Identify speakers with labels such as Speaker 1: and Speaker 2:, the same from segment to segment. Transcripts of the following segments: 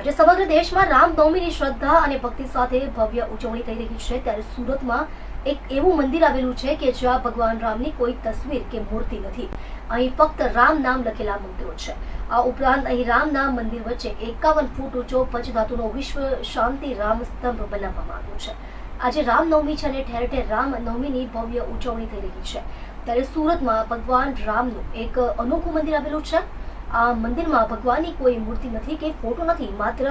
Speaker 1: આજે સમગ્ર દેશમાં રામનવમીની શ્રદ્ધા અને ભક્તિ સાથે ભવ્ય ઉજવણી થઈ રહી છે. ત્યારે સુરતમાં એક એવું મંદિર આવેલું છે કે જ્યાં ભગવાન રામની કોઈ તસવીર કે મૂર્તિ નથી. અહીં ફક્ત રામ નામ લખેલા મંદિરો છે. આ ઉપરાંત અહીં રામ નામ મંદિર વચ્ચે એકાવન ફૂટ ઊંચો પંચધાતુનો વિશ્વ શાંતિ રામ સ્તંભ બનાવવામાં આવ્યો છે. આજે રામનવમી છે અને ઠેર ઠેર રામનવમીની ભવ્ય ઉજવણી થઈ રહી છે. ત્યારે સુરતમાં ભગવાન રામનું એક અનોખું મંદિર આવેલું છે. આ મંદિરમાં ભગવાનની કોઈ મૂર્તિ નથી કે ફોટો નથી, માત્ર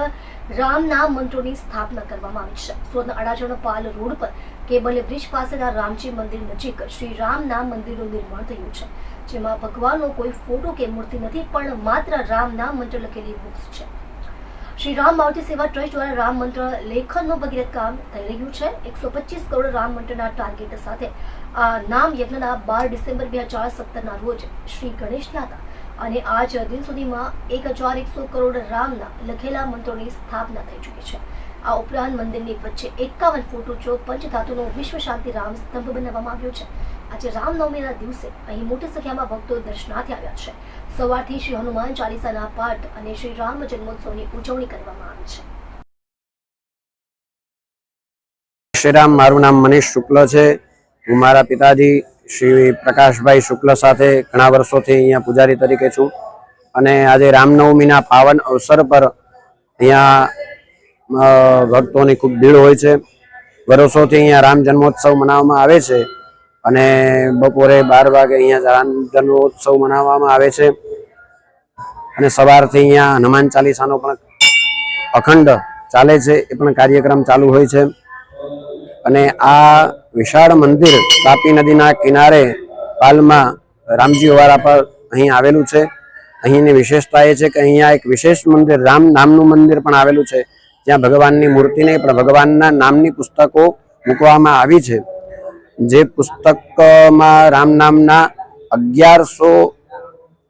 Speaker 1: રામના મંત્રોની સ્થાપના કરવામાં આવી છે. સુરતના અડાજણ પાલ રોડ પર કેબલ બ્રિજ પાસેના રામજી મંદિર નજીક શ્રી રામના મંદિરનું નિર્માણ થયું છે, જેમાં ભગવાનનો કોઈ ફોટો કે મૂર્તિ નથી, પણ માત્ર રામના મંત્ર લખેલી બુક્સ છે. શ્રી રામ મારુતિ સેવા ટ્રસ્ટ દ્વારા રામ મંત્ર લેખનનું ભગીરથ કામ થઈ રહ્યું છે. એકસો પચીસ કરોડ રામ મંત્રના ટાર્ગેટ સાથે આ નામ યજ્ઞના બાર ડિસેમ્બર બે હજાર સત્તરના રોજ શ્રી ગણેશ હતા અને આજ દિન સુધીમાં એક હજાર એકસો કરોડ રામના લખેલા મંત્રોની સ્થાપના થઈ ચૂકી છે. આ ઉપરાંત મંદિરની વચ્ચે એકાવન ફૂટ ઊંચો પંચધાતુનો વિશ્વ શાંતિ રામ સ્તંભ બનાવવામાં આવ્યો છે. આજે રામનવમીના દિવસે અહીં મોટી સંખ્યામાં ભક્તો દર્શનાર્થે આવ્યા છે. સવારથી શ્રી હનુમાન ચાલીસાના પાઠ અને શ્રી રામ જન્મોત્સવની ઉજવણી કરવામાં આવી છે.
Speaker 2: શ્રીરામ મારું નામ મનીષ શુક્લ છે. હું મારા પિતાજી શ્રી પ્રકાશભાઈ શુક્લ સાથે ઘણા વર્ષોથી અહીંયા પૂજારી તરીકે છું. અને આજે રામનવમીના પાવન અવસર પર અહીંયા ભક્તોની ખૂબ ભીડ હોય છે. વર્ષોથી અહીંયા રામ જન્મોત્સવ મનાવવામાં આવે છે. અને બપોરે બાર વાગે અહીંયા રામ જન્મોત્સવ મનાવવામાં આવે છે. અને સવારથી અહીંયા હનુમાન ચાલીસાનો પણ અખંડ ચાલે છે. એ પણ કાર્યક્રમ ચાલુ હોય છે. અને આ વિશાળ મંદિર તાપી નદીના કિનારે પાલમાં રામજી વાળા પર અહીં આવેલું છે. અહીંની વિશેષતા એ છે કે અહીંયા એક વિશેષ મંદિર, રામ નામનું મંદિર પણ આવેલું છે. જ્યાં ભગવાનની મૂર્તિ નહીં પણ ભગવાનના નામની પુસ્તકો મૂકવામાં આવી છે. જે પુસ્તકમાં રામ નામના અગિયારસો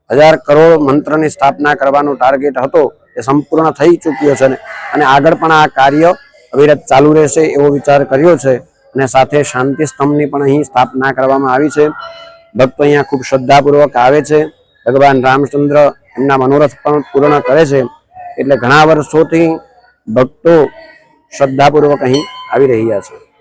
Speaker 2: હજાર કરોડ મંત્રની સ્થાપના કરવાનો ટાર્ગેટ હતો એ સંપૂર્ણ થઈ ચૂક્યો છે અને આગળ પણ આ કાર્ય અવિરત ચાલુ રહેશે એવો વિચાર કર્યો છે. અને સાથે શાંતિ સ્તંભની પણ અહીં સ્થાપના કરવામાં આવી છે. ભક્તો અહીંયા ખૂબ શ્રદ્ધાપૂર્વક આવે છે. ભગવાન રામચંદ્ર એમના મનોરથ પણ પૂર્ણ કરે છે. એટલે ઘણા વર્ષોથી ભક્તો શ્રદ્ધાપૂર્વક અહીં આવી રહ્યા છે.